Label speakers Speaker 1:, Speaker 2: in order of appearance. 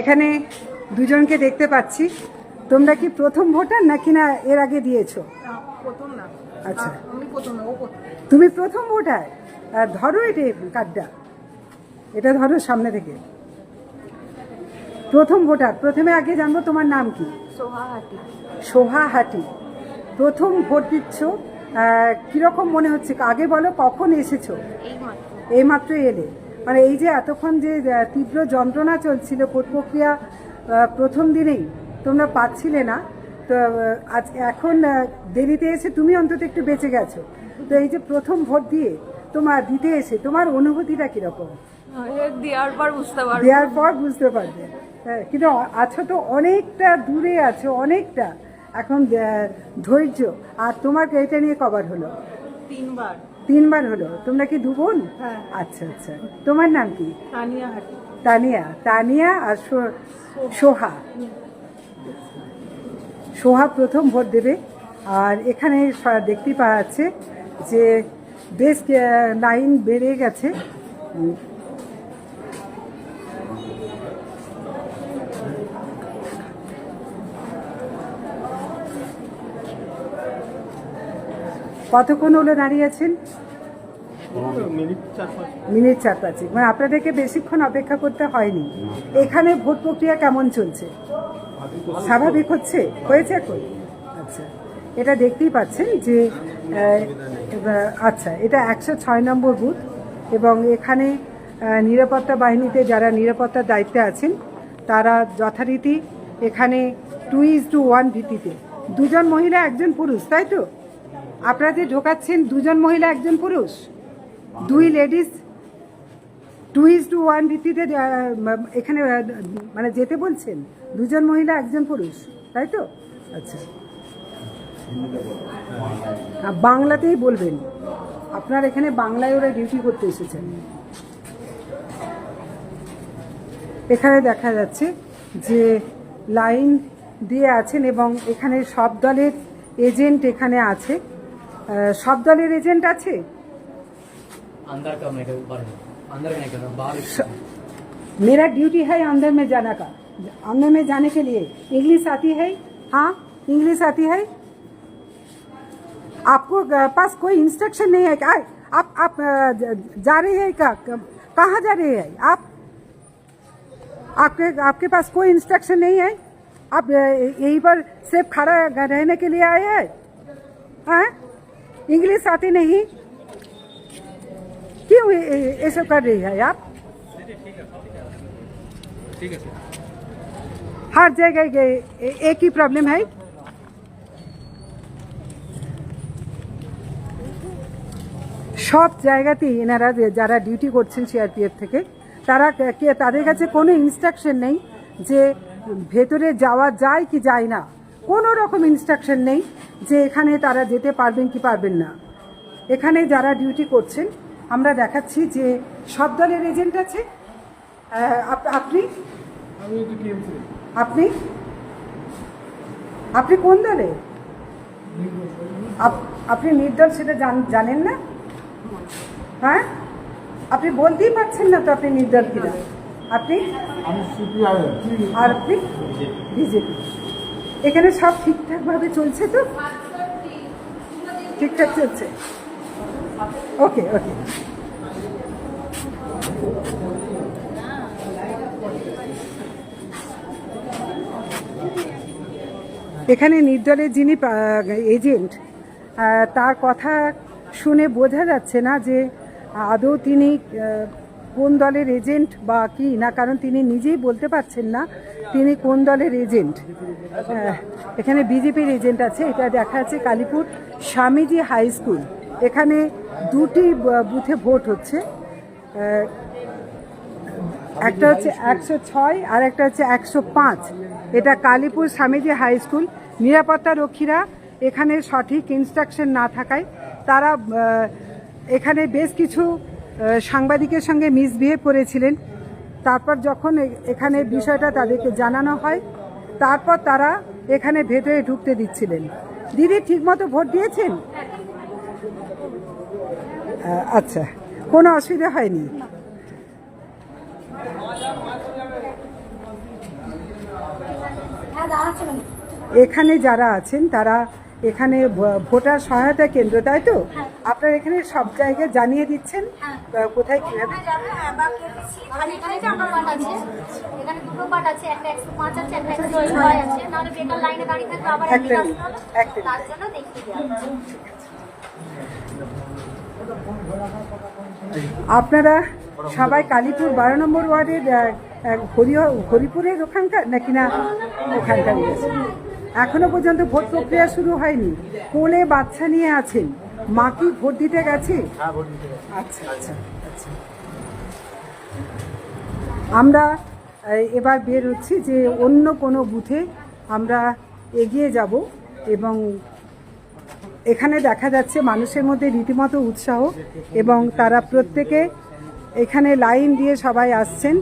Speaker 1: এখানে দুজনকে দেখতে পাচ্ছি। তোমরা কি প্রথম ভোটার নাকি না এর আগে দিয়েছ? আচ্ছা। তুমি প্রথম ভোটার? ধরো এটা কার্ডটা এটা ধরো সামনে থেকে। প্রথম ভোটার প্রথমে আগে জানব তোমার নাম কি?
Speaker 2: সোহা হাটি
Speaker 1: প্রথম ভোট দিচ্ছ কীরকম মনে হচ্ছে? আগে বলো কখন এসেছ?
Speaker 2: এই মাত্র।
Speaker 1: এইমাত্র এলে। মানে এই যে এতক্ষণ যে তীব্র যন্ত্রণা চলছিল প্রক্রিয়া প্রথম দিনেই তোমরা পাচ্ছিলে না। তো আজ এখন দেরিতে এসে তুমি অন্তত একটু বেঁচে গেছো। তো এই যে প্রথম ভোট দিয়ে তোমার দিতে এসে তোমার অনুভূতিটা কীরকম?
Speaker 2: দেওয়ার পর বুঝতে পারব।
Speaker 1: দেওয়ার পর বুঝতে পারবে। হ্যাঁ, কিন্তু আছো তো অনেকটা দূরে আছো অনেকটা। এখন ধৈর্য। আর তোমার এটা নিয়ে কবার হলো।
Speaker 2: তিনবার।
Speaker 1: তিনবার হলো। তোমরা কি দু বোন
Speaker 2: হ্যাঁ।
Speaker 1: আচ্ছা আচ্ছা। তোমার নাম কি?
Speaker 2: তানিয়া
Speaker 1: তানিয়া। আর সোহা। সোহা। প্রথম ভোট দেবে। আর এখানে দেখতে পাওয়া যাচ্ছে যে বেশ লাইন বেড়ে গেছে। কতক্ষণ হলো দাঁড়িয়ে আছেন? মিনিট চার পাঁচেক মানে আপনাদেরকে বেশিক্ষণ অপেক্ষা করতে হয়নি। এখানে ভোট প্রক্রিয়া কেমন চলছে? স্বাভাবিক হচ্ছে? হয়েছে এখন? আচ্ছা। এটা দেখতেই পাচ্ছেন যে আচ্ছা এটা একশো ছয় নম্বর বুথ এবং এখানে নিরাপত্তা বাহিনীতে যারা নিরাপত্তার দায়িত্বে আছেন তারা যথারীতি এখানে টু ইজ টু ওয়ান ভিত্তিতে। দুজন মহিলা একজন পুরুষ তাই তো? আপনারা যে ঢোকাচ্ছেন, দুজন মহিলা, একজন পুরুষ? দুই ladies two is to one ভিত্তিতে এখানে মানে যেতে বলছেন। দুজন মহিলা, একজন পুরুষ, তাই তো? আচ্ছা। বাংলাতেই বলবেন। আপনার এখানে বাংলায় ওরা ডিউটি করতে এসেছেন। এখানে দেখা যাচ্ছে যে লাইন দিয়ে আছেন এবং এখানে সব দলের এজেন্ট এখানে আছে। সব দলের এজেন্ট আছে
Speaker 3: अंदर का मैं ऊपर है अंदर का नहीं कर रहा बाहर
Speaker 1: मेरा ड्यूटी है अंदर में जाने का अंदर में जाने के लिए इंग्लिश आती है हाँ इंग्लिश आती है आपको अ, पास कोई इंस्ट्रक्शन नहीं है क्या आप आप अ, ज- जा रहे हैं क्या कहाँ जा रहे हैं आप आपके आपके पास कोई इंस्ट्रक्शन नहीं है आप अ, यहीं पर सिर्फ खड़ा रहने के लिए आए हैं हाँ इंग्लिश आती नहीं क्यों ये- ये ये सब कर रही है आप हर जगह ये ए- एक ही प्रॉब्लम है সব জায়গাতেই এনারা যে- যারা ডিউটি করছেন সিআরপিএফ থেকে তারা কে- কে তাদের কাছে কোনো ইনস্ট্রাকশন নেই যে ভেতরে যাওয়া যায় কি যায় না কোনো রকম ইনস্ট্রাকশন নেই যে এখানে তারা যেতে পারবেন কি পারবেন না। এখানে যারা ডিউটি করছেন আমরা দেখাচ্ছি যে সব দলের এজেন্ট আছে। আপনি? আপনি? আপনি কোন দলে? আপ- আপনি নির্দল সেটা জান- জানেন না? হ্যাঁ? আপনি বলতেই পারছেন না তো আপনি নির্দল কিনা। আপনি? আর আপনি? বিজেপি এখানে সব ঠিকঠাক ভাবে চলছে তো? ঠিকঠাক চলছে? ওকে ওকে। এখানে নির্দলের যিনি এজেন্ট তার কথা শুনে বোঝা যাচ্ছে না যে আদৌ তিনি কোন দলের এজেন্ট বা কি? না, কারণ তিনি নিজেই বলতে পারছেন না তিনি কোন দলের এজেন্ট। এখানে বিজেপির এজেন্ট আছে, এটা দেখা যাচ্ছে কালীপুর স্বামীজি হাই স্কুল। এখানে দুটি বুথে ভোট হচ্ছে। একটা হচ্ছে একশো ছয় আর একটা হচ্ছে একশো পাঁচ। এটা কালীপুর স্বামীজি হাই স্কুল। নিরাপত্তা রক্ষীরা এখানে সঠিক ইনস্ট্রাকশন না থাকায় তারা এখানে বেশ কিছু সাংবাদিকের সঙ্গে মিসবিহেভ করেছিলেন। তারপর যখন এখানে বিষয়টা তাদেরকে জানানো হয়, তারপর তারা এখানে ভেতরে ঢুকতে দিচ্ছিলেন। দিদি, ঠিকমতো ভোট দিয়েছেন? আচ্ছা কোনো অসুবিধা হয়নি। এখানে যারা আছেন, তারা এখানে ভোটার সহায়তা কেন্দ্র তাই তো? আপনারা এখানে সব জায়গায় জানিয়ে দিচ্ছেন কোথায় কীভাবে
Speaker 4: এখানে যে আমার পাট আছে এখানে দুটো পাট আছে একটা একশো পাঁচ আছে একটা একশো ছয় আছে নাহলে বেকার লাইনে দাঁড়িয়ে থাকবে আবার
Speaker 1: একটা
Speaker 4: এদিকে আসতে হবে
Speaker 1: একটা
Speaker 4: তার জন্য দেখিয়ে দেওয়া হচ্ছে।
Speaker 1: আপনারা সবাই কালীপুর বারো নম্বর ওয়ার্ডের হরিপুরের ওখানকার নাকি না? ওখানকার এখনও পর্যন্ত ভোট প্রক্রিয়া শুরু হয়নি। কোলে বাচ্চা নিয়ে আছেন। মা কি ভোট দিতে গেছে? আচ্ছা আচ্ছা আচ্ছা। আমরা এবার বের হচ্ছি যে অন্য কোনো বুথে আমরা এগিয়ে যাব এবং এখানে দেখা যাচ্ছে মানুষের মধ্যে রীতিমতো উৎসাহ এবং তারা প্রত্যেকে এখানে লাইন দিয়ে সবাই আসছেন।